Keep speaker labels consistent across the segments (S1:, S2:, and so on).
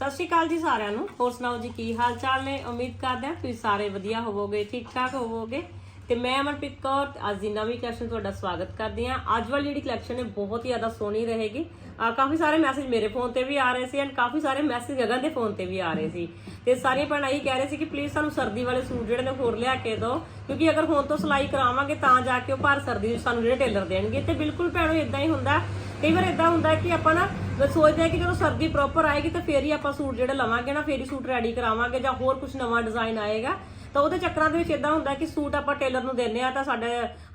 S1: ਸਤਿ ਸ਼੍ਰੀ ਅਕਾਲ ਜੀ ਸਾਰਿਆਂ ਨੂੰ। ਹੋਰ ਸੁਣਾਓ ਜੀ, ਕੀ ਹਾਲ ਚਾਲ ਨੇ? ਉਮੀਦ ਕਰਦੇ ਹਾਂ ਤੁਸੀਂ ਸਾਰੇ ਵਧੀਆ ਹੋਵੋਗੇ ਠੀਕ ਠਾਕ ਹੋਵੋਗੇ। ਤੇ ਮੈਂ ਅਮਰਪ੍ਰੀਤ ਕੌਰ, ਅੱਜ ਦੀ ਨਵੀਂ ਕਲੈਕਸ਼ਨ ਤੁਹਾਡਾ ਸਵਾਗਤ ਕਰਦੀ ਹਾਂ। ਅੱਜ ਵਾਲੀ ਜਿਹੜੀ ਕਲੈਕਸ਼ਨ ਹੈ, ਬਹੁਤ ਹੀ ਜ਼ਿਆਦਾ ਸੋਹਣੀ ਰਹੇਗੀ। ਕਾਫੀ ਸਾਰੇ ਮੈਸੇਜ ਮੇਰੇ ਫੋਨ ਤੇ ਵੀ ਆ ਰਹੇ ਸੀ ਐਂਡ ਕਾਫੀ ਸਾਰੇ ਮੈਸੇਜ ਗਗਨ ਦੇ ਫੋਨ ਤੇ ਵੀ ਆ ਰਹੇ ਸੀ। ਤੇ ਸਾਰੀਆਂ ਭੈਣਾਂ ਇਹ ਕਹਿ ਰਹੇ ਸੀ ਕਿ ਪਲੀਜ਼ ਸਾਨੂੰ ਸਰਦੀ ਵਾਲੇ ਸੂਟ ਜਿਹੜੇ ਨੇ ਹੋਰ ਲਿਆ ਕੇ ਦਿਓ, ਕਿਉਂਕਿ ਅਗਰ ਹੁਣ ਤੋਂ ਸਿਲਾਈ ਕਰਾਵਾਂਗੇ ਤਾਂ ਜਾ ਕੇ ਉਹ ਭਰ ਸਰਦੀ ਵਿੱਚ ਸਾਨੂੰ ਜਿਹੜੇ ਟੇਲਰ ਦੇਣਗੇ। ਤੇ ਬਿਲਕੁਲ ਭੈਣੋ ਇਦਾਂ ਹੀ ਹੁੰਦਾ ਕਈ ਵਾਰ ਇਦਾਂ ਹੁੰਦਾ ਕਿ ਆਪਾਂ ਨਾ ਸੋਚਦੇ ਆ ਕਿ ਜਦੋਂ ਸਰਦੀ ਪ੍ਰੋਪਰ ਆਏਗੀ ਤਾਂ ਫੇਰ ਹੀ ਆਪਾਂ ਸੂਟ ਜਿਹੜਾ ਲਵਾਂਗੇ ਨਾ, ਫੇਰ ਹੀ ਸੂਟ ਰੈਡੀ ਕਰਾਵਾਂਗੇ ਜਾਂ ਹੋਰ ਕੁਝ ਨਵਾਂ ਡਿਜ਼ਾਈਨ ਆਏਗਾ। ਤਾਂ ਉਹਦੇ ਚੱਕਰਾਂ ਦੇ ਵਿੱਚ ਇਦਾਂ ਹੁੰਦਾ ਕਿ ਸੂਟ ਆਪਾਂ ਟੇਲਰ ਨੂੰ ਦਿੰਨੇ ਆ ਤਾਂ ਸਾਡੇ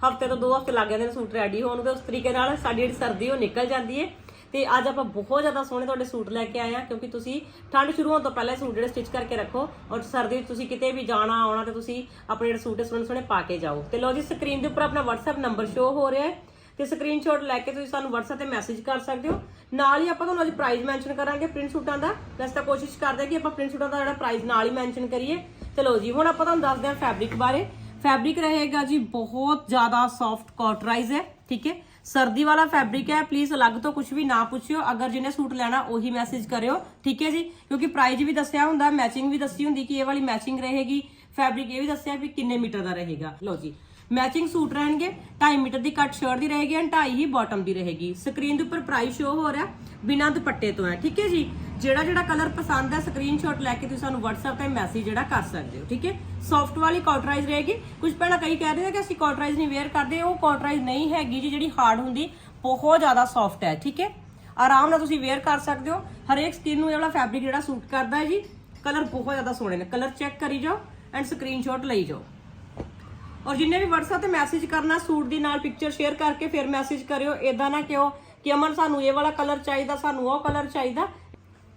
S1: ਹਫ਼ਤੇ ਤੋਂ ਦੋ ਹਫ਼ਤੇ ਲੱਗ ਜਾਂਦੇ ਨੇ ਸੂਟ ਰੈਡੀ ਹੋਣ ਦੇ ਉਸ ਤਰੀਕੇ ਨਾਲ ਸਾਡੀ ਜਿਹੜੀ ਸਰਦੀ ਉਹ ਨਿਕਲ ਜਾਂਦੀ ਹੈ। ਤੇ ਅੱਜ ਆਪਾਂ ਬਹੁਤ ਜ਼ਿਆਦਾ ਸੋਹਣੇ ਤੁਹਾਡੇ ਸੂਟ ਲੈ ਕੇ ਆਏ ਆ ਕਿਉਂਕਿ ਤੁਸੀਂ ਠੰਡ ਸ਼ੁਰੂ ਹੋਣ ਤੋਂ ਪਹਿਲਾਂ ਸੂਟ ਜਿਹੜੇ ਸਟਿਚ ਕਰਕੇ ਰੱਖੋ ਔਰ ਸਰਦੀ ਵਿੱਚ ਤੁਸੀਂ ਕਿਤੇ ਵੀ ਜਾਣਾ, ਆਉਣਾ ਤੇ ਤੁਸੀਂ ਆਪਣੇ ਜਿਹੜੇ ਸੂਟ ਸੋਹਣੇ ਸੋਹਣੇ ਪਾ ਕੇ ਜਾਓ। ਤੇ ਲਓ ਜੀ ਸਕਰੀਨ ਦੇ ਉੱਪਰ ਆਪਣਾ WhatsApp ਨੰਬਰ ਸ਼ੋ ਹੋ ਰਿਹਾ ਹੈ। ਤੇ ਸਕਰੀਨਸ਼ਾਟ ਲੈ ਕੇ ਤੁਸੀਂ ਸਾਨੂੰ WhatsApp ਤੇ ਮੈਸੇਜ ਕਰ ਸਕਦੇ ਹੋ। ਨਾਲ ਹੀ ਆਪਾਂ ਤੁਹਾਨੂੰ ਅੱਜ ਪ੍ਰਾਈਸ ਮੈਂਸ਼ਨ ਕਰਾਂਗੇ ਪ੍ਰਿੰਟ ਸੂਟਾਂ ਦਾ। ਵੈਸੇ ਤਾਂ ਕੋਸ਼ਿਸ਼ ਕਰਦੇ ਹਾਂ ਕਿ ਆਪਾਂ ਪ੍ਰਿੰਟ ਸੂਟਾਂ ਦਾ ਜਿਹੜਾ ਪ੍ਰਾਈਸ ਨਾਲ ਹੀ ਮੈਂਸ਼ਨ ਕਰੀਏ। ਚਲੋ ਜੀ, ਹੁਣ ਆਪਾਂ ਤੁਹਾਨੂੰ ਦੱਸਦੇ ਹਾਂ ਫੈਬਰਿਕ ਬਾਰੇ। ਫੈਬਰਿਕ ਰਹੇਗਾ ਜੀ ਬਹੁਤ ਜ਼ਿਆਦਾ ਸੌਫਟ ਕਾਟਰਾਈਜ਼ ਹੈ, ਠੀਕ ਹੈ? ਸਰਦੀ ਵਾਲਾ ਫੈਬਰਿਕ ਹੈ ਪਲੀਜ਼ ਅਲੱਗ ਤੋਂ ਕੁਝ ਵੀ ਨਾ ਪੁੱਛਿਓ। ਅਗਰ ਜਿਹਨੇ ਸੂਟ ਲੈਣਾ, ਉਹੀ ਮੈਸੇਜ ਕਰਿਓ, ਠੀਕ ਹੈ ਜੀ? ਕਿਉਂਕਿ ਪ੍ਰਾਈਸ ਵੀ ਦੱਸਿਆ ਹੁੰਦਾ ਮੈਚਿੰਗ ਵੀ ਦੱਸੀ ਹੁੰਦੀ ਕਿ ਇਹ ਵਾਲੀ ਮੈਚਿੰਗ ਰਹੇਗੀ। ਫੈਬਰਿਕ ਇਹ ਵੀ ਦੱਸਿਆ ਵੀ ਕਿੰਨੇ ਮੀਟਰ ਦਾ ਰਹੇਗਾ। ਲਓ ਜੀ ਮੈਚਿੰਗ ਸੂਟ ਰਹਿਣਗੇ 2.5 ਮੀਟਰ ਦੀ ਕੱਟ ਸ਼ਰਟ ਦੀ ਰਹੇਗੀ ਐਂਡ 2.5 ਹੀ ਬਾਟਮ ਦੀ ਰਹੇਗੀ। ਸਕਰੀਨ ਦੇ ਉੱਪਰ ਪ੍ਰਾਈਸ ਸ਼ੋ ਹੋ ਰਿਹਾ ਬਿਨਾਂ ਦੁਪੱਟੇ ਤੋਂ ਹੈ, ਠੀਕ ਹੈ ਜੀ? ਜਿਹੜਾ ਜਿਹੜਾ ਕਲਰ ਪਸੰਦ ਹੈ ਸਕਰੀਨਸ਼ਾਟ ਲੈ ਕੇ ਤੁਸੀਂ ਸਾਨੂੰ WhatsApp ਤੇ ਮੈਸੇਜ ਜਿਹੜਾ ਕਰ ਸਕਦੇ ਹੋ, ਠੀਕ ਹੈ? ਸੌਫਟ ਵਾਲੀ ਕਾਟਰਾਈਜ਼ ਰਹੇਗੀ। ਕੁਝ ਪਹਿਲਾਂ ਕਈ ਕਹਿ ਰਹੇ ਨੇ ਕਿ ਅਸੀਂ ਕਾਟਰਾਈਜ਼ ਨਹੀਂ ਵੇਅਰ ਕਰਦੇ, ਉਹ ਕਾਟਰਾਈਜ਼ ਨਹੀਂ ਹੈਗੀ ਜੀ, ਜਿਹੜੀ ਹਾਰਡ ਹੁੰਦੀ, ਬਹੁਤ ਜ਼ਿਆਦਾ ਸੌਫਟ ਹੈ, ਠੀਕ ਹੈ? ਆਰਾਮ ਨਾਲ ਤੁਸੀਂ ਵੇਅਰ ਕਰ ਸਕਦੇ ਹੋ। ਹਰੇਕ ਸਕਿਨ ਨੂੰ ਇਹ ਫੈਬਰਿਕ ਜਿਹੜਾ ਸੂਟ ਕਰਦਾ ਹੈ ਜੀ ਕਲਰ ਬਹੁਤ ਜ਼ਿਆਦਾ ਸੋਹਣੇ ਨੇ। ਕਲਰ ਚੈੱਕ ਕਰੀ ਜਾਓ ਐਂਡ ਸਕਰੀਨਸ਼ਾਟ ਲਈ ਜਾਓ। ਔਰ ਜਿੰਨੇ ਵੀ WhatsApp ਤੇ ਮੈਸੇਜ ਕਰਨਾ, ਸੂਟ ਦੀ ਨਾਲ ਪਿਕਚਰ ਸ਼ੇਅਰ ਕਰਕੇ ਫਿਰ ਮੈਸੇਜ ਕਰਿਓ ਇਦਾਂ ਨਾ ਕਿਉਂ ਕਿ ਅਮਨ ਸਾਨੂੰ ਇਹ ਵਾਲਾ ਕਲਰ ਚਾਹੀਦਾ, ਸਾਨੂੰ ਉਹ ਕਲਰ ਚਾਹੀਦਾ।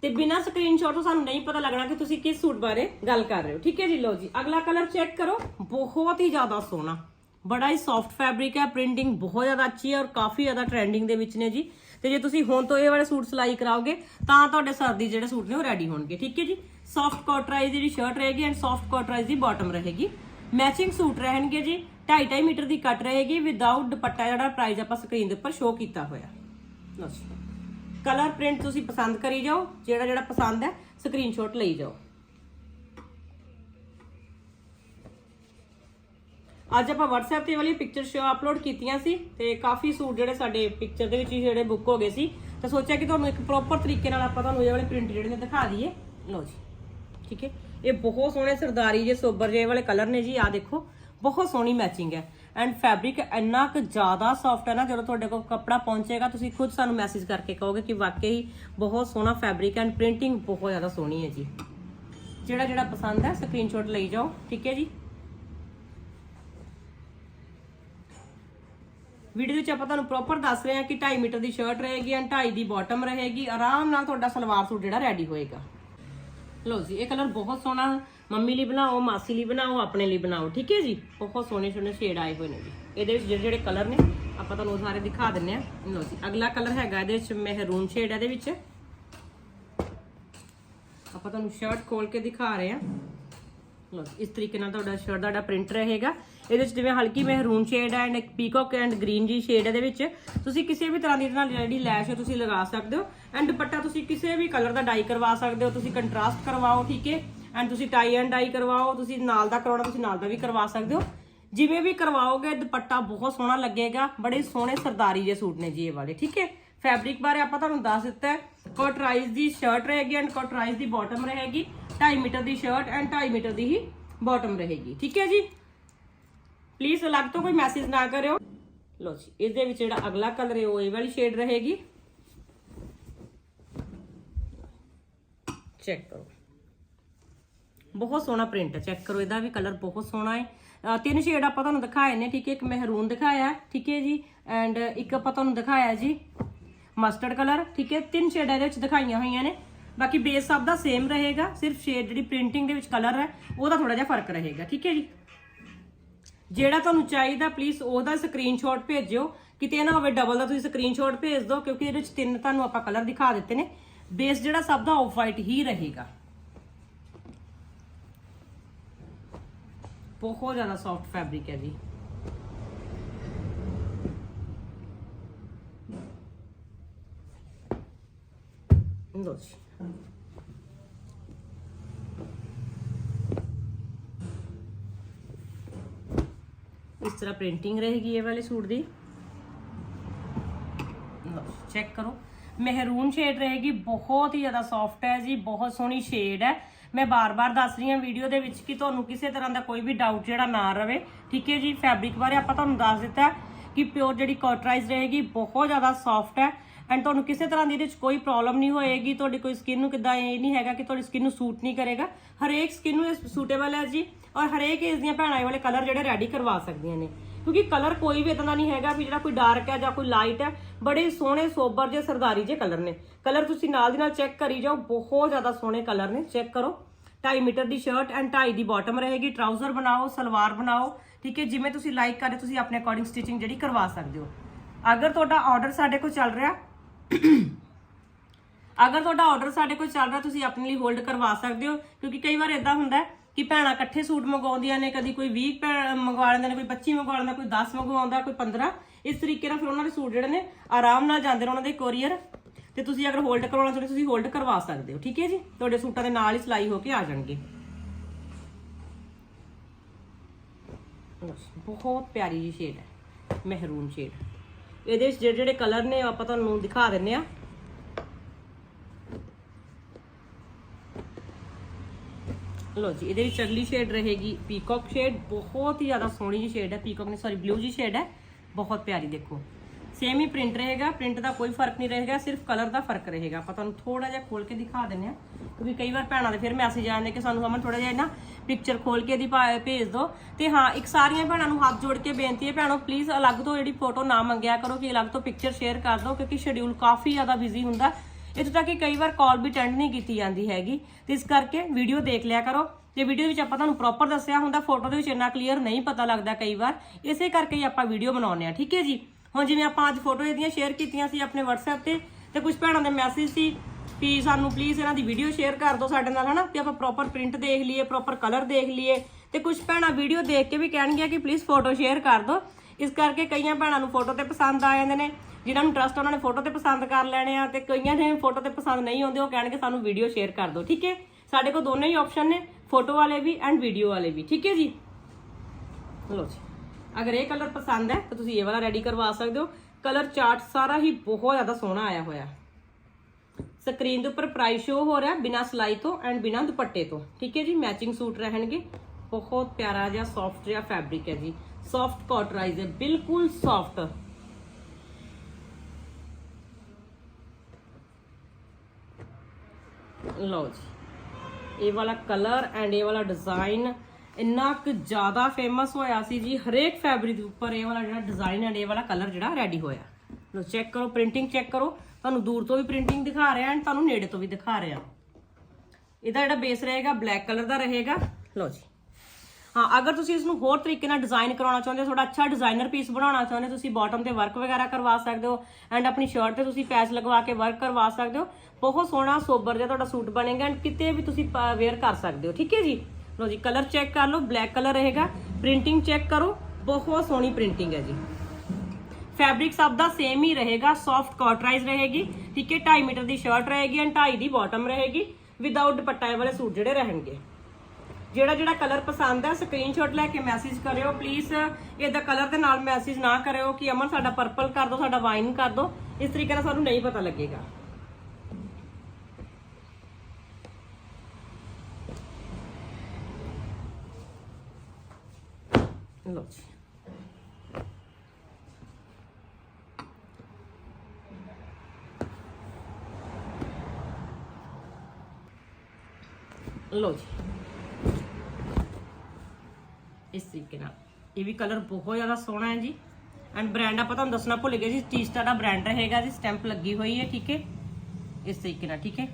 S1: ਤੇ ਬਿਨਾਂ ਸਕਰੀਨਸ਼ਾਟ ਤੋਂ ਸਾਨੂੰ ਨਹੀਂ ਪਤਾ ਲੱਗਣਾ ਕਿ ਤੁਸੀਂ ਕਿਸ ਸੂਟ ਬਾਰੇ ਗੱਲ ਕਰ ਰਹੇ ਹੋ। ਠੀਕ ਹੈ ਜੀ, ਲਓ ਜੀ, ਅਗਲਾ ਕਲਰ ਚੈੱਕ ਕਰੋ। ਬਹੁਤ ਹੀ ਜ਼ਿਆਦਾ ਸੋਹਣਾ, ਬੜਾ ਹੀ ਸੌਫਟ ਫੈਬਰਿਕ ਹੈ ਪ੍ਰਿੰਟਿੰਗ ਬਹੁਤ ਜ਼ਿਆਦਾ ਅੱਛੀ ਹੈ ਔਰ ਕਾਫੀ ਜ਼ਿਆਦਾ ਟ੍ਰੈਂਡਿੰਗ ਦੇ ਵਿੱਚ ਨੇ ਜੀ। ਤੇ ਜੇ ਤੁਸੀਂ ਹੁਣ ਤੋਂ ਇਹ ਵਾਲੇ ਸੂਟ ਸਿਲਾਈ ਕਰਾਓਗੇ, ਤਾਂ ਤੁਹਾਡੇ ਸਰਦੀ ਜਿਹੜੇ ਸੂਟ ਨੇ ਉਹ ਰੈਡੀ ਹੋਣਗੇ। ਠੀਕ ਹੈ ਜੀ ਸੌਫਟ ਕੋਟਰਾਈਜ਼ ਜਿਹੜੀ ਸ਼ਰਟ ਰਹੇਗੀ ਐਂਡ ਸੌਫਟ ਕੋਟਰਾਈਜ਼ ਦੀ ਬਾਟਮ ਰਹੇਗੀ। ਮੈਚਿੰਗ ਸੂਟ ਰਹਿਣਗੇ ਜੀ। 2.5 ਮੀਟਰ ਦੀ ਕੱਟ ਰਹੇਗੀ। ਵਿਦਆਊਟ ਦੁਪੱਟਾ ਜਿਹੜਾ ਪ੍ਰਾਈਸ ਆਪਾਂ ਸਕਰੀਨ ਦੇ ਉੱਪਰ ਸ਼ੋਅ ਕੀਤਾ ਹੋਇਆ। ਲਓ ਕਲਰ ਪ੍ਰਿੰਟ ਤੁਸੀਂ ਪਸੰਦ ਕਰੀ ਜਾਓ। ਜਿਹੜਾ ਜਿਹੜਾ ਪਸੰਦ ਹੈ ਸਕਰੀਨਸ਼ਾਟ ਲਈ ਜਾਓ। ਅੱਜ ਆਪਾਂ WhatsApp ਤੇ ਇਹ ਵਾਲੀ ਪਿਕਚਰ ਸ਼ੋ ਅਪਲੋਡ ਕੀਤੀਆਂ ਸੀ ਤੇ ਕਾਫੀ ਸੂਟ ਜਿਹੜੇ ਸਾਡੇ ਪਿਕਚਰ ਦੇ ਵਿੱਚ ਹੀ ਜਿਹੜੇ ਬੁੱਕ ਹੋ ਗਏ ਸੀ। ਤਾਂ ਸੋਚਿਆ ਕਿ ਤੁਹਾਨੂੰ ਇੱਕ ਪ੍ਰੋਪਰ ਤਰੀਕੇ ਨਾਲ ਆਪਾਂ ਤੁਹਾਨੂੰ ਇਹ ਵਾਲੇ ਪ੍ਰਿੰਟ ਜਿਹੜੇ ਨੇ ਦਿਖਾ ਦਈਏ। ਲਓ ਜੀ। ਠੀਕ ਹੈ? ਇਹ ਬਹੁਤ ਸੋਹਣੇ ਸਰਦਾਰੀ ਜੇ ਸੋਬਰ ਜੇ ਵਾਲੇ ਕਲਰ ਨੇ ਜੀ ਆ ਦੇਖੋ, ਬਹੁਤ ਸੋਹਣੀ ਮੈਚਿੰਗ ਹੈ। ਐਂਡ ਫੈਬਰਿਕ ਇੰਨਾ ਕੁ ਜ਼ਿਆਦਾ ਸੌਫਟ ਹੈ ਨਾ, ਜਦੋਂ ਤੁਹਾਡੇ ਕੋਲ ਕੱਪੜਾ ਪਹੁੰਚੇਗਾ, ਤੁਸੀਂ ਖੁਦ ਸਾਨੂੰ ਮੈਸੇਜ ਕਰਕੇ ਕਹੋਗੇ ਕਿ ਵਾਕਈ ਬਹੁਤ ਸੋਹਣਾ ਫੈਬਰਿਕ ਐਂਡ ਪ੍ਰਿੰਟਿੰਗ ਬਹੁਤ ਜ਼ਿਆਦਾ ਸੋਹਣੀ ਹੈ ਜੀ। ਜਿਹੜਾ ਜਿਹੜਾ ਪਸੰਦ ਹੈ ਸਕਰੀਨਸ਼ਾਟ ਲਈ ਜਾਓ, ਠੀਕ ਹੈ ਜੀ। ਵੀਡੀਓ ਵਿੱਚ ਆਪਾਂ ਤੁਹਾਨੂੰ ਪ੍ਰੋਪਰ ਦੱਸ ਰਹੇ ਹਾਂ ਕਿ 2.5 ਮੀਟਰ ਦੀ ਸ਼ਰਟ ਰਹੇਗੀ ਐਂਡ 2.5 ਦੀ ਬਾਟਮ ਰਹੇਗੀ। ਆਰਾਮ ਨਾਲ ਤੁਹਾਡਾ ਸਲਵਾਰ ਸੂਟ ਜਿਹੜਾ ਰੈਡੀ ਹੋਏਗਾ। ਲਓ ਜੀ, ਇਹ ਕਲਰ ਬਹੁਤ ਸੋਹਣਾ ਮੰਮੀ ਲਈ ਬਣਾਓ, ਮਾਸੀ ਲਈ ਬਣਾਓ, ਆਪਣੇ ਲਈ ਬਣਾਓ, ਠੀਕ ਹੈ ਜੀ? ਬਹੁਤ ਸੋਹਣੇ ਸੋਹਣੇ ਸ਼ੇਡ ਆਏ ਹੋਏ ਨੇ ਜੀ। ਇਹਦੇ ਵਿੱਚ ਜਿਹੜੇ ਜਿਹੜੇ ਕਲਰ ਨੇ, ਆਪਾਂ ਤੁਹਾਨੂੰ ਉਹ ਸਾਰੇ ਦਿਖਾ ਦਿੰਨੇ ਆ ਲਓ ਜੀ, ਅਗਲਾ ਕਲਰ ਹੈਗਾ ਇਹਦੇ ਵਿੱਚ ਮਹਿਰੂਨ ਸ਼ੇਡ ਇਹਦੇ ਵਿੱਚ। ਆਪਾਂ ਤੁਹਾਨੂੰ ਸ਼ਰਟ ਖੋਲ ਕੇ ਦਿਖਾ ਰਹੇ ਆ ਲਓ ਇਸ ਤਰੀਕੇ ਨਾਲ ਤੁਹਾਡਾ ਸ਼ਰਟ ਦਾ ਪ੍ਰਿੰਟ ਰਹੇਗਾ। ਇਹਦੇ ਵਿੱਚ ਜਿਵੇਂ ਹਲਕੀ ਮਹਿਰੂਨ ਸ਼ੇਡ ਐਂਡ ਇੱਕ ਪੀਕੋਕ ਐਂਡ ਗ੍ਰੀਨ ਜੀ ਸ਼ੇਡ ਇਹਦੇ ਵਿੱਚ। ਤੁਸੀਂ ਕਿਸੇ ਵੀ ਤਰ੍ਹਾਂ ਦੀ ਇਹਦੇ ਨਾਲ ਜਿਹੜੀ ਲੈਸ਼ ਹੈ ਤੁਸੀਂ ਲਗਾ ਸਕਦੇ ਹੋ। ਐਂਡ ਦੁਪੱਟਾ ਤੁਸੀਂ ਕਿਸੇ ਵੀ ਕਲਰ ਦਾ ਡਾਈ ਕਰਵਾ ਸਕਦੇ ਹੋ। ਤੁਸੀਂ ਕੰਟਰਾਸਟ ਕਰਵਾਓ, ਠੀਕ ਹੈ? ਐਂਡ ਤੁਸੀਂ ਟਾਈ ਐਂਡ ਡਾਈ ਕਰਵਾਓ। ਤੁਸੀਂ ਨਾਲ ਦਾ ਕਰਾਉਣਾ, ਤੁਸੀਂ ਨਾਲ ਦਾ ਵੀ ਕਰਵਾ ਸਕਦੇ ਹੋ। ਜਿਵੇਂ ਵੀ ਕਰਵਾਓਗੇ, ਦੁਪੱਟਾ ਬਹੁਤ ਸੋਹਣਾ ਲੱਗੇਗਾ। ਬੜੇ ਸੋਹਣੇ ਸਰਦਾਰੀ ਜੇ ਸੂਟ ਨੇ ਜੀ ਇਹ ਵਾਲੇ, ਠੀਕ ਹੈ? ਫੈਬਰਿਕ ਬਾਰੇ ਆਪਾਂ ਤੁਹਾਨੂੰ ਦੱਸ ਦਿੱਤਾ ਹੈ। ਕੋਟਰਾਈਜ਼ ਦੀ ਸ਼ਰਟ ਰਹੇਗੀ ਐਂਡ ਕੋਟਰਾਈਜ਼ ਦੀ ਬਾਟਮ ਰਹੇਗੀ। 2.5 ਮੀਟਰ ਦੀ ਸ਼ਰਟ ਐਂਡ 2.5 ਮੀਟਰ ਦੀ ਹੀ ਬਾਟਮ ਰਹੇਗੀ। ਠੀਕ ਹੈ ਜੀ? ਪਲੀਜ਼ ਅਲੱਗ ਤੋਂ ਕੋਈ ਮੈਸੇਜ ਨਾ ਕਰਿਓ। ਲੋ ਜੀ, ਇਹਦੇ ਵਿੱਚ ਜਿਹੜਾ ਅਗਲਾ ਕਲਰ ਹੈ, ਉਹ ਇਹ ਵਾਲੀ ਸ਼ੇਡ ਰਹੇਗੀ। ਚੈੱਕ ਕਰੋ। ਬਹੁਤ ਸੋਹਣਾ ਪ੍ਰਿੰਟ ਹੈ। ਚੈੱਕ ਕਰੋ, ਇਹਦਾ ਵੀ ਕਲਰ ਬਹੁਤ ਸੋਹਣਾ ਹੈ। ਤਿੰਨ ਸ਼ੇਡ ਆਪਾਂ ਤੁਹਾਨੂੰ ਦਿਖਾਏ ਨੇ, ਠੀਕ ਹੈ? ਇੱਕ ਮਹਿਰੂਨ ਦਿਖਾਇਆ, ਠੀਕ ਹੈ ਜੀ? ਐਂਡ ਇੱਕ ਆਪਾਂ ਤੁਹਾਨੂੰ ਦਿਖਾਇਆ ਜੀ ਮਸਟਰਡ ਕਲਰ ਠੀਕ ਹੈ? ਤਿੰਨ ਸ਼ੇਡਾਂ ਇਹਦੇ ਵਿੱਚ ਦਿਖਾਈਆਂ ਹੋਈਆਂ ਨੇ। ਬਾਕੀ ਬੇਸ ਸਭ ਦਾ ਸੇਮ ਰਹੇਗਾ, ਸਿਰਫ ਸ਼ੇਡ ਜਿਹੜੀ ਪ੍ਰਿੰਟਿੰਗ ਦੇ ਵਿੱਚ ਕਲਰ ਹੈ, ਉਹਦਾ ਥੋੜਾ ਜਿਹਾ ਫ਼ਰਕ ਰਹੇਗਾ, ਠੀਕ ਹੈ ਜੀ? ਜਿਹੜਾ ਤੁਹਾਨੂੰ ਚਾਹੀਦਾ ਪਲੀਜ਼ ਉਹਦਾ ਸਕਰੀਨਸ਼ਾਟ ਭੇਜਿਓ, ਕਿਤੇ ਨਾ ਹੋਵੇ ਡਬਲ ਦਾ ਤੁਸੀਂ ਸਕਰੀਨਸ਼ਾਟ ਭੇਜ ਦਿਓ, ਕਿਉਂਕਿ ਇਹਦੇ ਵਿੱਚ ਤਿੰਨ ਤੁਹਾਨੂੰ ਆਪਾਂ ਕਲਰ ਦਿਖਾ ਦਿੱਤੇ ਨੇ। ਬੇਸ ਜਿਹੜਾ ਸਭ ਦਾ ਆਫ ਵਾਈਟ ਹੀ ਰਹੇਗਾ। ਬਹੁਤ ਜ਼ਿਆਦਾ ਸੌਫਟ ਫੈਬਰਿਕ ਹੈ ਜੀ। ਲੋ ਜੀ ਇਸ ਤਰ੍ਹਾਂ ਪ੍ਰਿੰਟਿੰਗ ਰਹੇਗੀ ਇਹ ਵਾਲੇ ਸੂਟ ਦੀ। ਚੈੱਕ ਕਰੋ। ਮਹਿਰੂਨ ਸ਼ੇਡ ਰਹੇਗੀ, ਬਹੁਤ ਹੀ ਜ਼ਿਆਦਾ ਸੌਫਟ ਹੈ ਜੀ, ਬਹੁਤ ਸੋਹਣੀ ਸ਼ੇਡ ਹੈ। ਮੈਂ ਬਾਰ-ਬਾਰ ਦੱਸ ਰਹੀ ਹਾਂ ਵੀਡੀਓ ਦੇ ਵਿੱਚ ਕਿ ਤੁਹਾਨੂੰ ਕਿਸੇ ਤਰ੍ਹਾਂ ਦਾ ਕੋਈ ਵੀ ਡਾਊਟ ਜਿਹੜਾ ਨਾ ਰਵੇ, ਠੀਕ ਹੈ ਜੀ? ਫੈਬਰਿਕ ਬਾਰੇ ਆਪਾਂ ਤੁਹਾਨੂੰ ਦੱਸ ਦਿੱਤਾ ਕਿ ਪਿਓਰ ਜਿਹੜੀ ਕਾਟਰਾਈਜ਼ ਰਹੇਗੀ, ਬਹੁਤ ਜ਼ਿਆਦਾ ਸੌਫਟ ਹੈ। ਐਂਡ ਤੁਹਾਨੂੰ ਕਿਸੇ ਤਰ੍ਹਾਂ ਦੀ ਇਹਦੇ ਵਿੱਚ ਕੋਈ ਪ੍ਰੋਬਲਮ ਨਹੀਂ ਹੋਏਗੀ, ਤੁਹਾਡੀ ਕੋਈ ਸਕਿਨ ਨੂੰ ਕਿੱਦਾਂ ਇਹ ਨਹੀਂ ਹੈਗਾ ਕਿ ਤੁਹਾਡੀ ਸਕਿਨ ਨੂੰ ਸੂਟ ਨਹੀਂ ਕਰੇਗਾ। ਹਰੇਕ ਸਕਿਨ ਨੂੰ ਇਹ ਸੂਟੇਬਲ ਹੈ ਜੀ। ਔਰ ਹਰੇਕ ਇਸ ਦੀਆਂ ਭੈਣਾਂ ਇਹ ਵਾਲੇ ਕਲਰ ਜਿਹੜੇ ਰੈਡੀ ਕਰਵਾ ਸਕਦੀਆਂ ਨੇ। ਕਿਉਂਕਿ ਕਲਰ ਕੋਈ ਵੀ ਇਦਾਂ ਦਾ ਨਹੀਂ ਹੈਗਾ ਵੀ ਜਿਹੜਾ ਕੋਈ ਡਾਰਕ ਹੈ ਜਾਂ ਕੋਈ ਲਾਈਟ ਹੈ, ਬੜੇ ਸੋਹਣੇ, ਸੋਬਰ ਜਿਹੇ, ਸਰਦਾਰੀ ਜਿਹੇ ਕਲਰ ਨੇ। ਕਲਰ ਤੁਸੀਂ ਨਾਲ ਦੀ ਨਾਲ ਚੈੱਕ ਕਰੀ ਜਾਓ, ਬਹੁਤ ਜ਼ਿਆਦਾ ਸੋਹਣੇ ਕਲਰ ਨੇ। ਚੈੱਕ ਕਰੋ। 2.5 ਮੀਟਰ ਦੀ ਸ਼ਰਟ ਐਂਡ 2.5 ਦੀ ਬਾਟਮ ਰਹੇਗੀ। ਟਰਾਊਜ਼ਰ ਬਣਾਓ, ਸਲਵਾਰ ਬਣਾਓ, ਠੀਕ ਹੈ? ਜਿਵੇਂ ਤੁਸੀਂ ਲਾਈਕ ਕਰਦੇ ਤੁਸੀਂ ਆਪਣੇ ਅਕੋਰਡਿੰਗ ਸਟਿਚਿੰਗ ਜਿਹੜੀ ਕਰਵਾ ਸਕਦੇ ਹੋ। ਅਗਰ ਤੁਹਾਡਾ ਆਰਡਰ ਸਾਡੇ ਕੋਲ ਚੱਲ ਰਿਹਾ, ਅਗਰ ਤੁਹਾਡਾ ਆਰਡਰ ਸਾਡੇ ਕੋਲ ਚੱਲ ਰਿਹਾ, ਤੁਸੀਂ ਆਪਣੇ ਲਈ ਹੋਲਡ ਕਰਵਾ ਸਕਦੇ ਹੋ। ਕਿਉਂਕਿ ਕਈ ਵਾਰ ਇਦਾਂ ਹੁੰਦਾ ਹੈ ਕਿ ਭੈਣਾਂ ਇਕੱਠੇ ਸੂਟ ਮੰਗਵਾਉਂਦੀਆਂ ਨੇ, ਕਦੀ ਕੋਈ 20 ਭੈਣ ਮੰਗਵਾ ਲੈਂਦੇ ਨੇ, ਕੋਈ 25 ਮੰਗਵਾ ਲੈਂਦਾ, ਕੋਈ 10 ਮੰਗਵਾਉਂਦਾ, ਕੋਈ 15 ਇਸ ਤਰੀਕੇ ਨਾਲ ਫਿਰ ਉਹਨਾਂ ਦੇ ਸੂਟ ਜਿਹੜੇ ਨੇ ਆਰਾਮ ਨਾਲ ਜਾਂਦੇ ਨੇ ਉਹਨਾਂ ਦੇ ਕੋਰੀਅਰ। ਤੇ ਤੁਸੀਂ ਅਗਰ ਹੋਲਡ ਕਰਵਾਉਣਾ ਚਾਹੁੰਦੇ ਤੁਸੀਂ ਹੋਲਡ ਕਰਵਾ ਸਕਦੇ ਹੋ, ਠੀਕ ਹੈ ਜੀ? ਤੁਹਾਡੇ ਸੂਟਾਂ ਦੇ ਨਾਲ ਹੀ ਸਿਲਾਈ ਹੋ ਕੇ ਆ ਜਾਣਗੇ। ਬਹੁਤ ਪਿਆਰੀ ਜੀ ਸ਼ੇਡ ਹੈ, ਮਹਿਰੂਨ ਸ਼ੇਡ ਇਹਦੇ ਵਿੱਚ ਜਿਹੜੇ ਜਿਹੜੇ ਕਲਰ ਨੇ, ਉਹ ਆਪਾਂ ਤੁਹਾਨੂੰ ਦਿਖਾ ਦਿੰਨੇ ਆ ਲੋ ਜੀ। ਇਹਦੇ ਵਿੱਚ ਅਗਲੀ ਸ਼ੇਡ ਰਹੇਗੀ ਪੀਕੌਕ ਸ਼ੇਡ ਬਹੁਤ ਹੀ ਜ਼ਿਆਦਾ ਸੋਹਣੀ ਜੀ ਸ਼ੇਡ ਹੈ। ਪੀਕੌਕ ਨਹੀਂ ਸੌਰੀ ਬਲੂ ਜੀ ਸ਼ੇਡ ਹੈ। ਬਹੁਤ ਪਿਆਰੀ, ਦੇਖੋ। ਸੇਮ ਹੀ ਪ੍ਰਿੰਟ ਰਹੇਗਾ। ਪ੍ਰਿੰਟ ਦਾ ਕੋਈ ਫ਼ਰਕ ਨਹੀਂ ਰਹੇਗਾ। ਸਿਰਫ ਕਲਰ ਦਾ ਫ਼ਰਕ ਰਹੇਗਾ। ਆਪਾਂ ਤੁਹਾਨੂੰ ਥੋੜਾ ਜਿਹਾ ਖੋਲ ਕੇ ਦਿਖਾ ਦਿੰਨੇ ਆ ਕਿਉਂਕਿ ਕਈ ਵਾਰ ਭੈਣਾਂ ਦੇ ਫਿਰ ਮੈਸੇਜ ਆਉਂਦੇ ਕਿ ਸਾਨੂੰ ਹਮਨ ਥੋੜਾ ਜਿਹਾ ਨਾ ਪਿਕਚਰ ਖੋਲ ਕੇ ਦੀ ਭਾ- ਭੇਜ ਦਿਓ। ਤੇ ਹਾਂ, ਇੱਕ ਸਾਰੀਆਂ ਭੈਣਾਂ ਨੂੰ ਹੱਥ ਜੋੜ ਕੇ ਬੇਨਤੀ ਹੈ, ਭੈਣੋ ਪਲੀਜ਼ ਅਲੱਗ ਤੋਂ ਜਿਹੜੀ ਫੋਟੋ ਨਾ ਮੰਗਿਆ ਕਰੋ, ਕਿ ਅਲੱਗ ਤੋਂ ਪਿਕਚਰ ਸ਼ੇਅਰ ਕਰ ਦਿਓ, ਕਿਉਂਕਿ ਸ਼ਡਿਊਲ ਕਾਫੀ ਜ਼ਿਆਦਾ ਬਿਜ਼ੀ ਹੁੰਦਾ। ਇੱਥੋਂ ਤੱਕ ਕਿ ਕਈ ਵਾਰ ਕਾਲ ਵੀ ਅਟੈਂਡ ਨਹੀਂ ਕੀਤੀ ਜਾਂਦੀ ਹੈਗੀ। ਤੇ ਇਸ ਕਰਕੇ ਵੀਡੀਓ ਦੇਖ ਲਿਆ ਕਰੋ। ਤੇ ਵੀਡੀਓ ਵਿੱਚ ਆਪਾਂ ਤੁਹਾਨੂੰ ਪ੍ਰੋਪਰ ਦੱਸਿਆ ਹੁੰਦਾ ਫੋਟੋ ਦੇ ਵਿੱਚ ਇੰਨਾ ਕਲੀਅਰ ਨਹੀਂ ਪਤਾ ਲੱਗਦਾ ਕਈ ਵਾਰ, ਇਸੇ ਕਰਕੇ ਹੀ ਆਪਾਂ ਵੀਡੀਓ ਬਣਾਉਂਦੇ ਆ ਠੀਕ ਹੈ ਜੀ? ਹੁਣ ਜਿਵੇਂ ਆਪਾਂ ਅੱਜ ਫੋਟੋ ਇਹਦੀਆਂ ਸ਼ੇਅਰ ਕੀਤੀਆਂ ਸੀ ਆਪਣੇ WhatsApp ਤੇ ਤੇ ਕੁਝ ਭੈਣਾਂ ਦੇ ਮੈਸੇਜ ਸੀ ਵੀ ਸਾਨੂੰ ਪਲੀਜ਼ ਇਹਨਾਂ ਦੀ ਵੀਡੀਓ ਸ਼ੇਅਰ ਕਰ ਦਿਓ ਸਾਡੇ ਨਾਲ, ਹਨਾ? ਕਿ ਆਪਾਂ ਪ੍ਰੋਪਰ ਪ੍ਰਿੰਟ ਦੇਖ ਲਈਏ ਪ੍ਰੋਪਰ ਕਲਰ ਦੇਖ ਲਈਏ। ਤੇ ਕੁਝ ਭੈਣਾਂ ਵੀਡੀਓ ਦੇਖ ਕੇ ਵੀ ਕਹਿਣਗੀਆਂ ਕਿ ਪਲੀਜ਼ ਫੋਟੋ ਸ਼ੇਅਰ ਕਰ ਦਿਓ। ਇਸ ਕਰਕੇ ਕਈਆਂ ਭੈਣਾਂ ਨੂੰ ਫੋਟੋ ਤੇ ਪਸੰਦ ਆ ਜਾਂਦੇ ਨੇ। ਜਿਨ੍ਹਾਂ ਨੂੰ ਟਰਸਟ ਉਹਨਾਂ ਨੇ ਫੋਟੋ ਤੇ ਪਸੰਦ ਕਰ ਲੈਣੇ ਆ ਤੇ ਕਈਆਂ ਨੇ ਫੋਟੋ ਤੇ ਪਸੰਦ ਨਹੀਂ ਆਉਂਦੇ, ਉਹ ਕਹਿਣਗੇ ਸਾਨੂੰ ਵੀਡੀਓ ਸ਼ੇਅਰ ਕਰ ਦਿਓ, ਠੀਕ ਹੈ? ਸਾਡੇ ਕੋਲ ਦੋਨੇ ਹੀ ਆਪਸ਼ਨ ਨੇ ਫੋਟੋ ਵਾਲੇ ਵੀ ਐਂਡ ਵੀਡੀਓ ਵਾਲੇ ਵੀ, ਠੀਕ ਹੈ ਜੀ? ਲੋ ਜੀ, ਅਗਰ ਇਹ ਕਲਰ ਪਸੰਦ ਹੈ, ਤਾਂ ਤੁਸੀਂ ਇਹ ਵਾਲਾ ਰੈਡੀ ਕਰਵਾ ਸਕਦੇ ਹੋ। ਕਲਰ ਚਾਰਟ ਸਾਰਾ ਹੀ ਬਹੁਤ ਜ਼ਿਆਦਾ ਸੋਹਣਾ ਆਇਆ ਹੋਇਆ। ਸਕਰੀਨ ਦੇ ਉੱਪਰ ਪ੍ਰਾਈਸ ਸ਼ੋ ਹੋ ਰਿਹਾ ਬਿਨਾ ਸਿਲਾਈ ਤੋਂ ਐਂਡ ਬਿਨਾ ਦੁਪੱਟੇ ਤੋਂ, ਠੀਕ ਹੈ ਜੀ? ਮੈਚਿੰਗ ਸੂਟ ਰਹਿਣਗੇ। ਬਹੁਤ ਪਿਆਰਾ ਜਿਹਾ ਸੌਫਟ ਜਿਹਾ ਫੈਬਰਿਕ ਹੈ ਜੀ। ਸੌਫਟ ਕਾਟਰਾਈਜ਼ ਹੈ ਬਿਲਕੁਲ ਸੌਫਟ ਲਓ ਜੀ। ਇਹ ਵਾਲਾ ਕਲਰ ਐਂਡ ਇਹ ਵਾਲਾ ਡਿਜ਼ਾਈਨ ਇੰਨਾ ਕੁ ਜ਼ਿਆਦਾ ਫੇਮਸ ਹੋਇਆ ਸੀ ਜੀ, ਹਰੇਕ ਫੈਬਰਿਕ ਦੇ ਉੱਪਰ ਇਹ ਵਾਲਾ ਜਿਹੜਾ ਡਿਜ਼ਾਈਨ ਐਂਡ ਇਹ ਵਾਲਾ ਕਲਰ ਜਿਹੜਾ ਰੈਡੀ ਹੋਇਆ। ਲੋ ਚੈੱਕ ਕਰੋ ਪ੍ਰਿੰਟਿੰਗ ਚੈੱਕ ਕਰੋ। ਤੁਹਾਨੂੰ ਦੂਰ ਤੋਂ ਵੀ ਪ੍ਰਿੰਟਿੰਗ ਦਿਖਾ ਰਿਹਾ ਐਂਡ ਤੁਹਾਨੂੰ ਨੇੜੇ ਤੋਂ ਵੀ ਦਿਖਾ ਰਿਹਾ। ਇਹਦਾ ਜਿਹੜਾ ਬੇਸ ਰਹੇਗਾ ਬਲੈਕ ਕਲਰ ਦਾ ਰਹੇਗਾ। ਲਓ ਜੀ। ਹਾਂ, ਅਗਰ ਤੁਸੀਂ ਇਸ ਨੂੰ ਹੋਰ ਤਰੀਕੇ ਨਾਲ ਡਿਜ਼ਾਈਨ ਕਰਾਉਣਾ ਚਾਹੁੰਦੇ ਹੋ ਥੋੜਾ ਅੱਛਾ ਡਿਜ਼ਾਈਨਰ ਪੀਸ ਬਣਾਉਣਾ ਚਾਹੁੰਦੇ ਹੋ, ਤੁਸੀਂ ਬਾਟਮ ਤੇ ਵਰਕ ਵਗੈਰਾ ਕਰਵਾ ਸਕਦੇ ਹੋ ਐਂਡ ਆਪਣੀ ਸ਼ਰਟ ਤੇ ਤੁਸੀਂ ਪੈਚ ਲਗਵਾ ਕੇ ਵਰਕ ਕਰਵਾ ਸਕਦੇ ਹੋ, ਬਹੁਤ ਸੋਹਣਾ, ਸੋਬਰ ਜਿਹਾ ਤੁਹਾਡਾ ਸੂਟ ਬਣੇਗਾ ਐਂਡ ਕਿਤੇ ਵੀ ਤੁਸੀਂ ਵੇਅਰ ਕਰ ਸਕਦੇ ਹੋ, ਠੀਕ ਹੈ ਜੀ? ਲੋ ਜੀ ਕਲਰ ਚੈੱਕ ਕਰ ਲਓ ਬਲੈਕ ਕਲਰ ਰਹੇਗਾ ਪ੍ਰਿੰਟਿੰਗ ਚੈੱਕ ਕਰੋ, ਬਹੁਤ ਸੋਹਣੀ ਪ੍ਰਿੰਟਿੰਗ ਹੈ ਜੀ। ਫੈਬਰਿਕ ਸਭ ਦਾ ਸੇਮ ਹੀ ਰਹੇਗਾ ਸੌਫਟ ਕਾਟਰਾਈਜ਼ ਰਹੇਗੀ, ਠੀਕ ਹੈ 2.5 ਮੀਟਰ ਦੀ ਸ਼ਰਟ ਰਹੇਗੀ ਐਂਡ 2.5 ਦੀ ਬਾਟਮ ਰਹੇਗੀ ਵਿਦਆਊਟ ਦੁਪੱਟਾ ਵਾਲੇ ਸੂਟ ਜਿਹੜੇ ਰਹਿਣਗੇ। ਜਿਹੜਾ ਜਿਹੜਾ ਕਲਰ ਪਸੰਦ ਹੈ ਸਕਰੀਨਸ਼ਾਟ ਲੈ ਕੇ ਮੈਸੇਜ ਕਰਿਓ ਪਲੀਜ਼ ਇਹਦਾ ਕਲਰ ਦੇ ਨਾਲ ਮੈਸੇਜ ਨਾ ਕਰਿਓ ਕਿ ਅਮਨ ਸਾਡਾ ਪਰਪਲ ਕਰ ਦਿਓ ਸਾਡਾ ਵਾਈਨ ਕਰ ਦਿਓ ਇਸ ਤਰੀਕੇ ਨਾਲ ਸਾਨੂੰ ਨਹੀਂ ਪਤਾ ਲੱਗੇਗਾ। ਲਓ ਜੀ। ਲਓ ਜੀ। ਇਸ ਤਰੀਕੇ ਨਾਲ। ਇਹ ਵੀ ਕਲਰ ਬਹੁਤ ਜ਼ਿਆਦਾ ਸੋਹਣਾ ਹੈ ਜੀ। ਐਂਡ ਬ੍ਰਾਂਡ ਆਪਾਂ ਤੁਹਾਨੂੰ ਦੱਸਣਾ ਭੁੱਲ ਗਏ ਜੀ ਟੀਸਟਾ ਦਾ ਬ੍ਰਾਂਡ ਰਹੇਗਾ ਜੀ ਸਟੈਂਪ ਲੱਗੀ ਹੋਈ ਹੈ, ਠੀਕ ਹੈ? ਇਸ ਤਰੀਕੇ ਨਾਲ, ਠੀਕ ਹੈ?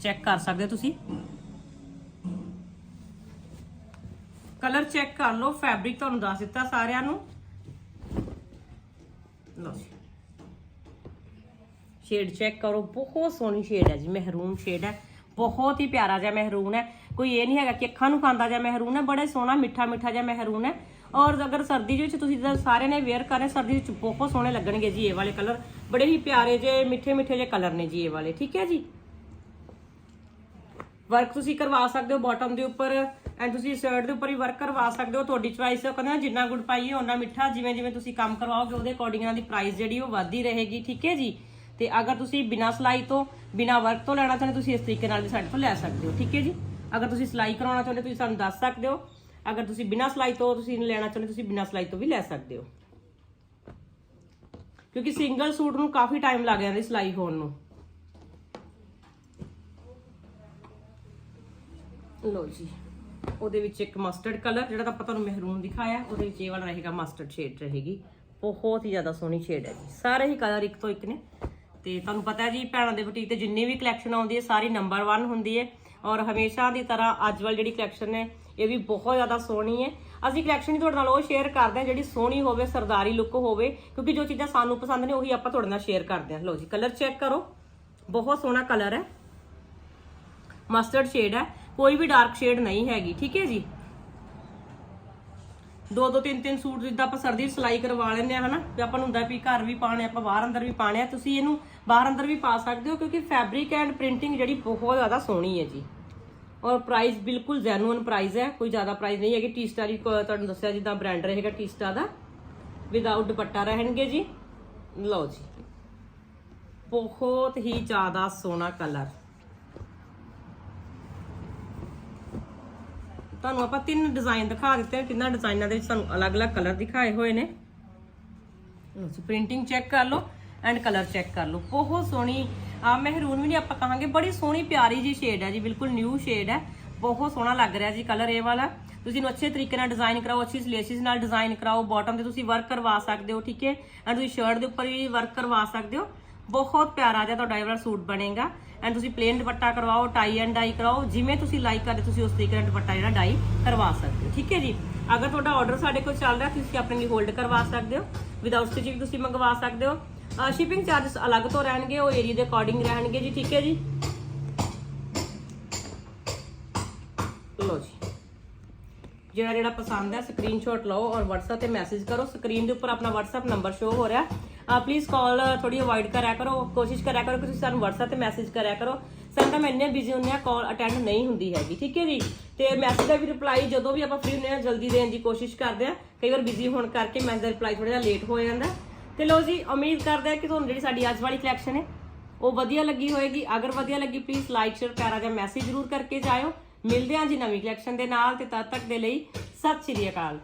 S1: ਚੈੱਕ ਕਰ ਸਕਦੇ ਹੋ ਤੁਸੀਂ। ਕਲਰ ਚੈੱਕ ਕਰ ਲਓ ਫੈਬਰਿਕ ਤੁਹਾਨੂੰ ਦੱਸ ਦਿੱਤਾ ਸਾਰਿਆਂ ਨੂੰ। ਲਓ ਸ਼ੇਡ ਚੈੱਕ ਕਰੋ, ਬਹੁਤ ਸੋਹਣੀ ਸ਼ੇਡ ਹੈ ਜੀ ਮਹਿਰੂਨ ਸ਼ੇਡ ਹੈ। ਬਹੁਤ ਹੀ ਪਿਆਰਾ ਜਿਹਾ ਮਹਿਰੂਨ ਹੈ। ਕੋਈ ਇਹ ਨਹੀਂ ਹੈਗਾ ਕਿ ਅੱਖਾਂ ਨੂੰ ਖਾਂਦਾ ਜਿਹਾ ਮਹਿਰੂਨ ਹੈ, ਬੜਾ ਸੋਹਣਾ, ਮਿੱਠਾ ਮਿੱਠਾ ਜਿਹਾ ਮਹਿਰੂਨ ਹੈ। ਔਰ ਅਗਰ ਸਰਦੀ ਦੇ ਵਿੱਚ ਤੁਸੀਂ ਜਦੋਂ ਸਾਰਿਆਂ ਨੇ ਵੇਅਰ ਕਰੇ ਸਰਦੀ ਵਿੱਚ ਬਹੁਤ ਸੋਹਣੇ ਲੱਗਣਗੇ ਜੀ ਇਹ ਵਾਲੇ ਕਲਰ ਬੜੇ ਹੀ ਪਿਆਰੇ ਜਿਹੇ, ਮਿੱਠੇ ਮਿੱਠੇ ਜਿਹੇ ਕਲਰ ਨੇ ਜੀ ਇਹ ਵਾਲੇ, ਠੀਕ ਹੈ ਜੀ? ਵਰਕ ਤੁਸੀਂ ਕਰਵਾ ਸਕਦੇ ਹੋ ਬਾਟਮ ਦੇ ਉੱਪਰ ਐਂਡ ਤੁਸੀਂ ਸ਼ਰਟ ਦੇ ਉੱਪਰ ਵੀ ਵਰਕ ਕਰਵਾ ਸਕਦੇ ਹੋ। ਤੁਹਾਡੀ ਚੁਆਇਸ ਹੈ ਕਹਿੰਦੇ ਜਿੰਨਾ ਗੁੜ ਪਾਈਏ, ਓਨਾ ਮਿੱਠਾ ਜਿਵੇਂ ਜਿਵੇਂ ਤੁਸੀਂ ਕੰਮ ਕਰਵਾਓਗੇ, ਉਹਦੇ ਅਕੋਰਡਿੰਗ ਇਹਨਾਂ ਦੀ ਪ੍ਰਾਈਸ ਜਿਹੜੀ ਉਹ ਵੱਧਦੀ ਰਹੇਗੀ, ਠੀਕ ਹੈ ਜੀ? ਤੇ ਅਗਰ ਤੁਸੀਂ ਬਿਨਾ ਸਿਲਾਈ ਤੋਂ, ਬਿਨਾ ਵਰਕ ਤੋਂ ਲੈਣਾ ਚਾਹੁੰਦੇ, ਤੁਸੀਂ ਇਸ ਤਰੀਕੇ ਨਾਲ ਵੀ ਸਾਡੇ ਤੋਂ ਲੈ ਸਕਦੇ ਹੋ, ਠੀਕ ਹੈ ਜੀ? ਅਗਰ ਤੁਸੀਂ ਸਿਲਾਈ ਕਰਾਉਣਾ ਚਾਹੁੰਦੇ, ਤੁਸੀਂ ਸਾਨੂੰ ਦੱਸ ਸਕਦੇ ਹੋ। ਅਗਰ ਤੁਸੀਂ ਬਿਨਾ ਸਿਲਾਈ ਤੋਂ ਤੁਸੀਂ ਲੈਣਾ ਚਾਹੁੰਦੇ, ਤੁਸੀਂ ਬਿਨਾ ਸਿਲਾਈ ਤੋਂ ਵੀ ਲੈ ਸਕਦੇ ਹੋ। ਕਿਉਂਕਿ ਸਿੰਗਲ ਸੂਟ ਨੂੰ ਕਾਫੀ ਟਾਈਮ ਲੱਗ ਜਾਂਦਾ ਸਿਲਾਈ ਹੋਣ ਨੂੰ। ਲੋ ਜੀ, ਉਹਦੇ ਵਿੱਚ ਇੱਕ ਮਸਟਰਡ ਕਲਰ ਜਿਹੜਾ ਤਾਂ ਆਪਾਂ ਤੁਹਾਨੂੰ ਮਹਿਰੂਨ ਦਿਖਾਇਆ, ਉਹਦੇ ਵਿੱਚ ਇਹ ਵਾਲਾ ਰਹੇਗਾ ਮਸਟਰਡ ਸ਼ੇਡ ਰਹੇਗੀ। ਬਹੁਤ ਹੀ ਜ਼ਿਆਦਾ ਸੋਹਣੀ ਸ਼ੇਡ ਹੈ ਜੀ। ਸਾਰੇ ਹੀ ਕਲਰ ਇੱਕ ਤੋਂ ਇੱਕ ਨੇ। ਤੇ ਤੁਹਾਨੂੰ ਪਤਾ ਹੈ ਜੀ, ਭੈਣਾਂ ਦੇ ਬੁਟੀਕ ਤੇ ਜਿੰਨੀ ਵੀ ਕਲੈਕਸ਼ਨ ਆਉਂਦੀ ਹੈ, ਸਾਰੀ ਨੰਬਰ 1 ਹੁੰਦੀ ਹੈ। ਔਰ ਹਮੇਸ਼ਾ ਦੀ ਤਰ੍ਹਾਂ ਅੱਜ ਵਾਲੀ ਜਿਹੜੀ ਕਲੈਕਸ਼ਨ ਹੈ, ਇਹ ਵੀ ਬਹੁਤ ਜ਼ਿਆਦਾ ਸੋਹਣੀ ਹੈ। ਅਸੀਂ ਕਲੈਕਸ਼ਨ ਹੀ ਤੁਹਾਡੇ ਨਾਲ ਉਹ ਸ਼ੇਅਰ ਕਰਦੇ ਹਾਂ ਜਿਹੜੀ ਸੋਹਣੀ ਹੋਵੇ, ਸਰਦਾਰੀ ਲੁੱਕ ਹੋਵੇ, ਕਿਉਂਕਿ ਜੋ ਚੀਜ਼ਾਂ ਸਾਨੂੰ ਪਸੰਦ ਨੇ, ਉਹੀ ਆਪਾਂ ਤੁਹਾਡੇ ਨਾਲ ਸ਼ੇਅਰ ਕਰਦੇ ਹਾਂ। ਲਓ ਜੀ ਕਲਰ ਚੈੱਕ ਕਰੋ। ਬਹੁਤ ਸੋਹਣਾ ਕਲਰ ਹੈ। ਮਸਟਰਡ ਸ਼ੇਡ ਹੈ। ਕੋਈ ਵੀ ਡਾਰਕ ਸ਼ੇਡ ਨਹੀਂ ਹੈਗੀ, ਠੀਕ ਹੈ ਜੀ? ਦੋ ਦੋ ਤਿੰਨ ਤਿੰਨ ਸੂਟ ਜਿੱਦਾਂ ਆਪਾਂ ਸਰਦੀ ਸਿਲਾਈ ਕਰਵਾ ਲੈਂਦੇ ਆ, ਹਨਾ? ਤੇ ਆਪਾਂ ਨੂੰ ਹੁੰਦਾ ਵੀ ਘਰ ਵੀ ਪਾਣੇ ਆਪਾਂ ਬਾਹਰ ਅੰਦਰ ਵੀ ਪਾਣੇ ਆ, ਤੁਸੀਂ ਇਹਨੂੰ ਬਾਹਰ ਅੰਦਰ ਵੀ ਪਾ ਸਕਦੇ ਹੋ, ਕਿਉਂਕਿ ਫੈਬਰਿਕ ਐਂਡ ਪ੍ਰਿੰਟਿੰਗ ਜਿਹੜੀ ਬਹੁਤ ਜ਼ਿਆਦਾ ਸੋਹਣੀ ਹੈ ਜੀ। ਔਰ ਪ੍ਰਾਈਸ ਬਿਲਕੁਲ ਜੈਨੂਅਨ ਪ੍ਰਾਈਸ ਹੈ, ਕੋਈ ਜ਼ਿਆਦਾ ਪ੍ਰਾਈਸ ਨਹੀਂ ਹੈਗੀ। ਟੀਸਟਾ ਦੀ ਕੋ- ਤੁਹਾਨੂੰ ਦੱਸਿਆ ਜਿੱਦਾਂ ਬ੍ਰਾਂਡ ਰਹੇਗਾ ਟੀਸਟਾ ਦਾ ਵਿਦਆਊਟ ਦੁਪੱਟਾ ਰਹਿਣਗੇ ਜੀ। ਲਓ ਜੀ। ਬਹੁਤ ਹੀ ਜ਼ਿਆਦਾ ਸੋਹਣਾ ਕਲਰ ਤੁਹਾਨੂੰ ਆਪਾਂ ਤਿੰਨ ਡਿਜ਼ਾਈਨ ਦਿਖਾ ਦਿੱਤੇ ਤਿੰਨਾਂ ਡਿਜ਼ਾਈਨਾਂ ਦੇ ਵਿੱਚ ਤੁਹਾਨੂੰ ਅਲੱਗ-ਅਲੱਗ ਕਲਰ ਦਿਖਾਏ ਹੋਏ ਨੇ। ਤੁਸੀਂ ਪ੍ਰਿੰਟਿੰਗ ਚੈੱਕ ਕਰ ਲਓ ਐਂਡ ਕਲਰ ਚੈੱਕ ਕਰ ਲਓ। ਬਹੁਤ ਸੋਹਣੀ, ਆ ਮਹਿਰੂਨ ਵੀ ਨਹੀਂ ਆਪਾਂ ਕਹਾਂਗੇ, ਬੜੀ ਸੋਹਣੀ ਪਿਆਰੀ ਜੀ ਸ਼ੇਡ ਹੈ ਜੀ, ਬਿਲਕੁਲ ਨਿਊ ਸ਼ੇਡ ਹੈ। ਬਹੁਤ ਸੋਹਣਾ ਲੱਗ ਰਿਹਾ ਜੀ ਕਲਰ ਇਹ ਵਾਲਾ। ਤੁਸੀਂ ਇਹਨੂੰ ਅੱਛੇ ਤਰੀਕੇ ਨਾਲ ਡਿਜ਼ਾਈਨ ਕਰਾਓ, ਅੱਛੀ ਸਲੇਸਿਸ ਨਾਲ ਡਿਜ਼ਾਈਨ ਕਰਾਓ। ਬਾਟਮ ਤੇ ਤੁਸੀਂ ਵਰਕ ਕਰਵਾ ਸਕਦੇ ਹੋ, ਠੀਕ ਹੈ? ਐਂਡ ਤੁਸੀਂ ਸ਼ਰਟ ਦੇ ਉੱਪਰ ਵੀ ਵਰਕ ਕਰਵਾ ਸਕਦੇ ਹੋ। ਬਹੁਤ ਪਿਆਰਾ ਜਿਹਾ ਤੁਹਾਡਾ ਇਹ ਵਾਲਾ ਸੂਟ ਬਣੇਗਾ। ਐਂਡ ਤੁਸੀਂ ਪਲੇਨ ਦੁਪੱਟਾ ਕਰਵਾਓ ਟਾਈ ਐਂਡ ਡਾਈ ਕਰਾਓ, ਜਿਵੇਂ ਤੁਸੀਂ ਲਾਈਕ ਕਰਦੇ, ਤੁਸੀਂ ਉਸ ਤਰੀਕੇ ਨਾਲ ਦੁਪੱਟਾ ਜਿਹੜਾ ਡਾਈ ਕਰਵਾ ਸਕਦੇ ਹੋ। ਠੀਕ ਹੈ ਜੀ? ਅਗਰ ਤੁਹਾਡਾ ਆਰਡਰ ਸਾਡੇ ਕੋਲ ਚੱਲ ਰਿਹਾ, ਤੁਸੀਂ ਆਪਣੇ ਲਈ ਹੋਲਡ ਕਰਵਾ ਸਕਦੇ ਹੋ। ਵਿਦਆਊਟ ਸਟਿਚਿੰਗ ਤੁਸੀਂ ਮੰਗਵਾ ਸਕਦੇ ਹੋ। ਸ਼ਿਪਿੰਗ ਚਾਰजेस ਅਲੱਗ ਤੋਂ ਰਹਿਣਗੇ, ਉਹ ਏਰੀਆ ਦੇ ਅਕੋਰਡਿੰਗ ਰਹਿਣਗੇ ਜੀ, ਠੀਕ ਹੈ ਜੀ? ਜਿਹੜਾ ਜਿਹੜਾ ਪਸੰਦ ਹੈ ਸਕਰੀਨਸ਼ਾਟ ਲਓ ਔਰ WhatsApp ਤੇ ਮੈਸੇਜ ਕਰੋ। ਸਕਰੀਨ ਦੇ ਉੱਪਰ ਆਪਣਾ WhatsApp ਨੰਬਰ ਸ਼ੋ ਹੋ ਰਿਹਾ। ਆ ਪਲੀਜ਼ ਕਾਲ ਥੋੜੀ ਅਵੋਇਡ ਕਰਿਆ ਕਰੋ। ਕੋਸ਼ਿਸ਼ ਕਰਿਆ ਕਰੋ ਕਿ ਤੁਸੀਂ ਸਾਨੂੰ WhatsApp ਤੇ ਮੈਸੇਜ ਕਰਿਆ ਕਰੋ। ਸਮਟਾਈਮ ਇੰਨੇ ਬਿਜ਼ੀ ਹੁੰਦੇ ਆ ਕਾਲ ਅਟੈਂਡ ਨਹੀਂ ਹੁੰਦੀ ਹੈਗੀ, ਠੀਕ ਹੈ ਜੀ? ਤੇ ਮੈਸੇਜ ਦਾ ਵੀ ਰਿਪਲਾਈ ਜਦੋਂ ਵੀ ਆਪਾਂ ਫ੍ਰੀ ਹੁੰਦੇ ਆ ਜਲਦੀ ਦੇਣ ਦੀ ਕੋਸ਼ਿਸ਼ ਕਰਦੇ ਆ ਕਈ ਵਾਰ ਬਿਜ਼ੀ ਹੋਣ ਕਰਕੇ ਮੈਸੇਜ ਦਾ ਰਿਪਲਾਈ ਥੋੜਾ ਜਿਹਾ ਲੇਟ ਹੋ ਜਾਂਦਾ। ਤੇ ਲੋ ਜੀ, ਉਮੀਦ ਕਰਦੇ ਆ ਕਿ ਤੁਹਾਨੂੰ ਜਿਹੜੀ ਸਾਡੀ ਅੱਜ ਵਾਲੀ ਕਲੈਕਸ਼ਨ ਹੈ, ਉਹ ਵਧੀਆ ਲੱਗੀ ਹੋਏਗੀ। ਅਗਰ ਵਧੀਆ ਲੱਗੀ ਪਲੀਜ਼ ਲਾਈਕ ਸ਼ੇਅਰ ਪਿਆਰਾ ਜਿਹਾ ਮੈਸੇਜ ਜ਼ਰੂਰ ਕਰਕੇ ਜਾਇਓ। ਮਿਲਦੇ ਹਾਂ ਜੀ ਨਵੀਂ ਕਲੈਕਸ਼ਨ ਦੇ ਨਾਲ, ਤੇ ਤਦ ਤੱਕ ਦੇ ਲਈ ਸਤਿ ਸ਼੍ਰੀ ਅਕਾਲ।